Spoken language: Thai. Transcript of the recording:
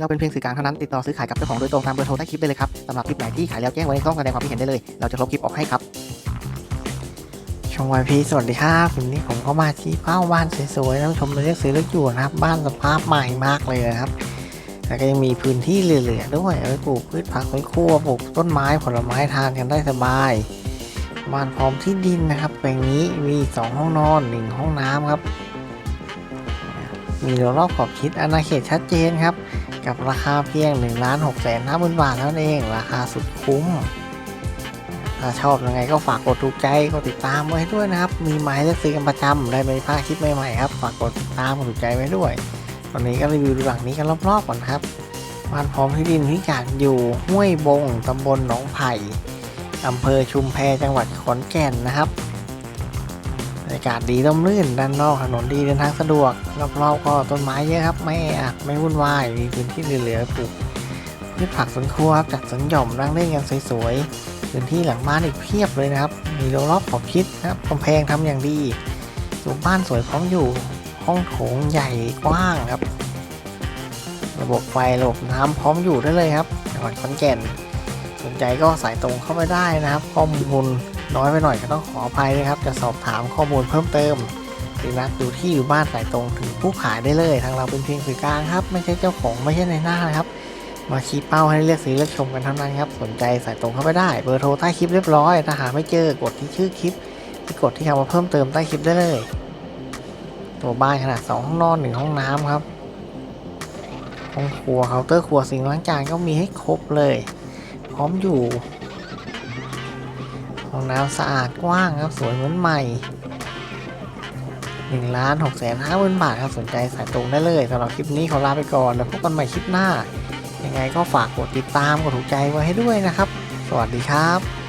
เราเป็นเพียงสื่อกลางเท่านั้นติดต่อซื้อขายกับเจ้าของโดยตรงตามเบอร์โทรใต้คลิปได้เลยครับสำหรับคลิปไหนที่ขายแล้วแจ้งไว้ในช่องแสดงความคิดเห็นได้เลย เราจะลบคลิปออกให้ครับช่องวายพีสวัสดีครับวันนี้ผมก็มาที่เป้าบ้านสวยๆท่านผู้ชมเลือกซื้อเลือกอยู่นะครับ บ้านสภาพใหม่มากเลยนะครับแล้วก็ยังมีพื้นที่เหลือๆด้วยเอาไว้ปลูกพืชผักสวนครัวปลูกต้นไม้ผลไม้ทานกันได้สบายบ้านพร้อมที่ดินนะครับแปลงนี้มีสองห้องนอนหนึ่งห้องน้ำครับ มีรั้วรอบขอบชิดอาณาเขตชัดเจนครับ กับราคาเพียง1นึ่งล้านหกแสนห้าหมื่นบาทเท่านั้นเองราคาสุดคุ้ม ถ้าชอบยังไงก็ฝากกดถูกใจกดติดตามไว้ด้วยนะครับ มีหมายเลือกซื้อกันประจำได้ไม่พลาดคลิปใหม่ๆครับ ฝากกดติดตามกดถูกใจไว้ด้วย วันนี้ก็รีวิวดูหลังนี้กันรอบๆก่อนครับบ้านพร้อมที่ดินพิกัดอยู่ห้วยบงตำบลหนองไผ่อำเภอชุมแพจังหวัดขอนแก่นนะครับากาศดีร่มรื่นด้านนอกถนนดีเดินทางสะดวกรอบๆก็ต้นไม้เยอะครับ ไม่แออัดไม่วุ่นวายมีพื้นที่เหลือๆปลูกพืชผักสวนครัวครับจัดสวนหย่อมนั่งเล่นกันสวยๆพื้นที่หลังบ้านอีกเพียบเลยนะครับ มีรั้วรอบขอบชิดนะครับกำแพงทำอย่างดีสูงบ้านสวยพร้อมอยู่ ห้องโถงใหญ่กว้างครับ ระบบไฟระบบน้ำพร้อมอยู่ได้เลยครับจังหวัดขอนแก่นสนใจก็สายตรงเข้าไปได้นะครับ ข้อมูล น้อยไปหน่อยก็ต้องขออภัยนะครับ จะสอบถามข้อมูลเพิ่มเติมหรือนัดดูที่อยู่บ้านสายตรงถึงผู้ขายได้เลย ทางเราเป็นเพียงสื่อกลางครับ ไม่ใช่เจ้าของไม่ใช่ในหน้านะครับ มาชี้เป้าให้เลือกซื้อเลือกชมกันเท่านั้นครับ สนใจสายตรงเข้าไปได้ เบอร์โทรใต้คลิปเรียบร้อย ถ้าหาไม่เจอกดที่ชื่อคลิปที่กดที่คำว่าเพิ่มเติมใต้คลิปได้เลย ตัวบ้านขนาด 2 ห้องนอน 1 ห้องน้ำครับ ห้องครัวเคาน์เตอร์ครัวสิ่งล้างจานก็มีให้ครบเลย พร้อมอยู่ ห้องน้ำสะอาดกว้างครับสวยเหมือนใหม่1ล้าน6แสนห้าหมื่นบาทครับสนใจสายตรงได้เลยสำหรับคลิปนี้ขอลาไปก่อนแล้วพบกันใหม่คลิปหน้า ยังไงก็ฝากกดติดตามกดถูกใจไว้ให้ด้วยนะครับ สวัสดีครับ